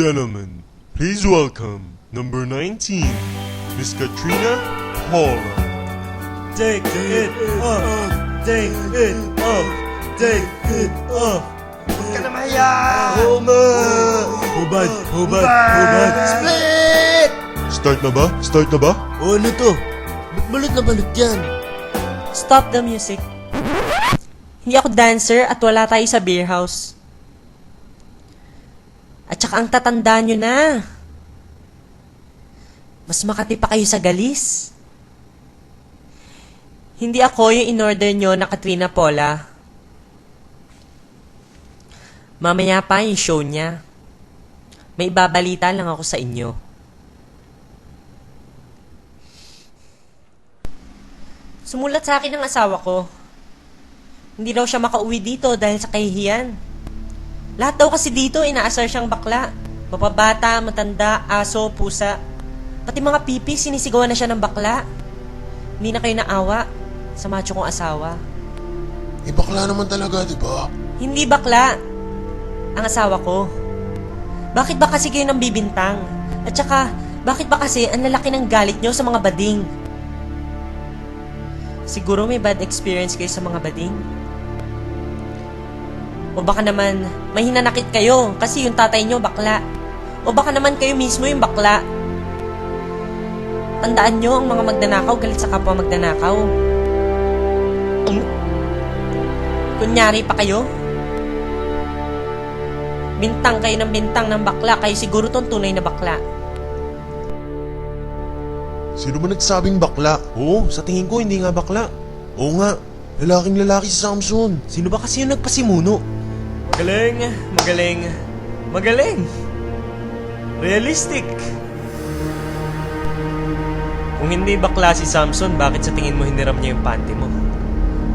gentlemen, please welcome number 19, Miss Katrina Paula. Take it off. Take it off. Take it off. Huwag ka na mahiya! Huma! Hubad, hubad, hubad. Split! Start na ba? Start na ba? O ano to? Ba't balot na balot yan? Stop the music. Hindi ako dancer at wala tayo sa beer house. At saka ang tatanda nyo na. Mas makati pa kayo sa galis. Hindi ako yung in-order nyo na Katrina Pola. Mamaya pa yung show niya. May ibabalita lang ako sa inyo. Sumulat sa akin ng asawa ko. Hindi daw siya makauwi dito dahil sa kahihiyan. Lahat daw kasi dito inaasar siyang bakla. Mapabata, matanda, aso, pusa. Pati mga pipi, sinisigawan na siya ng bakla. Hindi na kayo naawa sa macho kong asawa. Eh, bakla naman talaga, di ba? Hindi bakla. Ang asawa ko. Bakit ba kasi kayo nang bibintang? At saka, bakit ba kasi ang lalaki ng galit nyo sa mga bading? Siguro may bad experience kayo sa mga bading? O baka naman, may hinanakit kayo kasi yung tatay nyo bakla. O baka naman kayo mismo yung bakla. Tandaan nyo ang mga magnanakaw galit sa kapwa magnanakaw. Kunyari pa kayo, bintang kayo ng bintang ng bakla, kayo siguro tong tunay na bakla. Sino ba nagsabing bakla? Oo, sa tingin ko hindi nga bakla. Oo nga, lalaking lalaki si Samson. Sino ba kasi yung nagpasimuno? Magaling, magaling, magaling. Realistic. Kung hindi bakla si Samson, bakit sa tingin mo hiniram niya yung panty mo?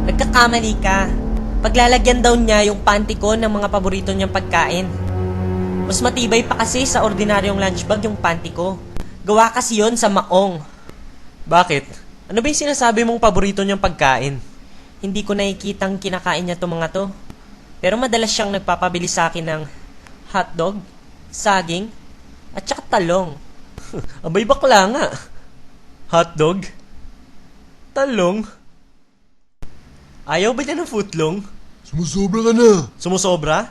Nagkakamali ka. Paglalagyan daw niya yung panty ko ng mga paborito niyang pagkain. Mas matibay pa kasi sa ordinaryong lunch bag yung panty ko. Gawa kasi yon sa maong. Bakit? Ano ba yung sinasabi mong paborito niyang pagkain? Hindi ko nakikitang kinakain niya to mga to. Pero madalas siyang nagpapabili sa akin ng hotdog, saging, at saka talong. Abay bakla nga. Hotdog? Talong? Ayaw ba niya ng footlong? Sumusobra ka na. Sumusobra?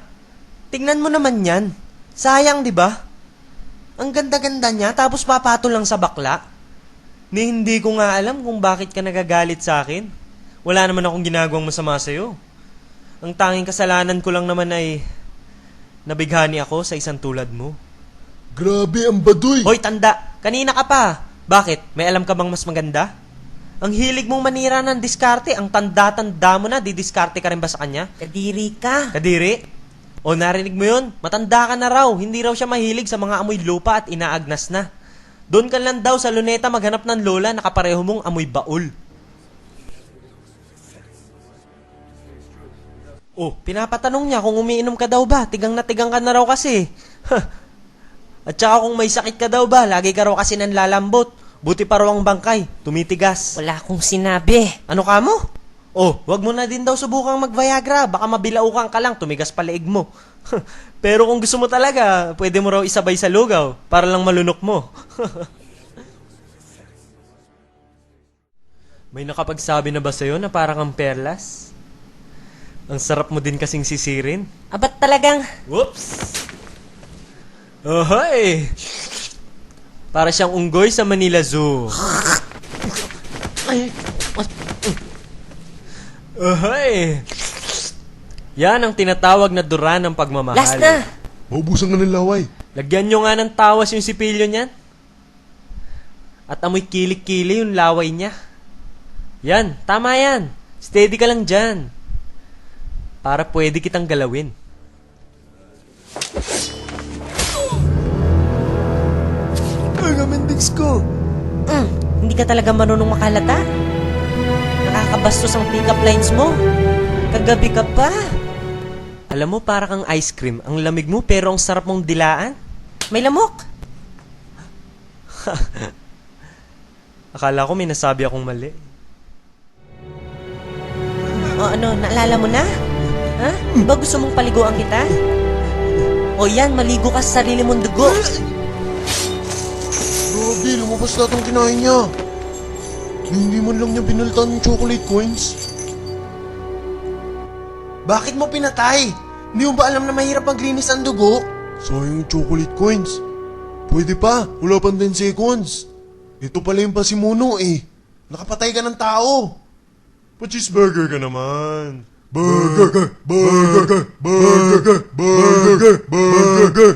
Tingnan mo naman yan. Sayang, di ba? Ang ganda-ganda niya, tapos papatol lang sa bakla. Ni hindi ko nga alam kung bakit ka nagagalit sa akin. Wala naman akong ginagawang masama sa'yo. Ang tanging kasalanan ko lang naman ay nabighani ako sa isang tulad mo. Grabe, ang baduy. Hoy, tanda! Kanina ka pa! Bakit? May alam ka bang mas maganda? Ang hilig mong manira ng diskarte, ang tanda-tanda mo na, didiskarte ka rin ba sa kanya? Kadiri ka. Kadiri? O narinig mo yun? Matanda ka na raw. Hindi raw siya mahilig sa mga amoy lupa at inaagnas na. Doon ka lang daw sa luneta maghanap ng lola na kapareho mong amoy baul. Oh, pinapatanong niya kung umiinom ka daw ba. Tigang na tigang ka na raw kasi. at saka kung may sakit ka daw ba, lagi ka raw kasi nanlalambot. Buti pa raw ang bangkay, tumitigas. Wala akong sinabi. Ano ka mo? Oh, wag mo na din daw subukang mag-Viagra. Baka mabilaukan ka lang, tumigas pa leeg mo. Pero kung gusto mo talaga, pwede mo raw isabay sa lugaw para lang malunok mo. May nakapagsabi na ba sa'yo na parang ang perlas? Ang sarap mo din kasing sisirin. Abat talagang, Whoops! Ahoy! Para siyang unggoy sa Manila Zoo. Ahoy! Yan ang tinatawag na dura ng pagmamahal. last na. Maubusan ka ng laway. Lagyan nyo nga ng tawas yung sipilyo niyan. At amoy kilik-kili yung laway niya. Yan, tama yan. Steady ka lang dyan. Para pwede kitang galawin. Ang amendix ko. Mm, hindi ka talaga marunong makalata. Nakakabastos ang pick-up lines mo. Kagabi ka pa. Alam mo, para kang ice cream. Ang lamig mo, pero ang sarap mong dilaan. May lamok. Akala ko may nasabi akong mali. O ano, naalala mo na? Ha? Di ba gusto mong paliguan kita? O yan, maligo ka sa sarili mong dugo. Grabe, lumabas lahat ang kinain niya. Hindi man lang niya binaltan ng chocolate coins. Bakit mo pinatay? Hindi mo ba alam na mahirap maglinis ang dugo? Sayang yung chocolate coins. Pwede pa, wala pang 10 seconds. Ito pala yung pasimuno eh. Nakapatay ka ng tao. Pa-cheeseburger ka naman. Burger, burger, burger, burger, burger, burger.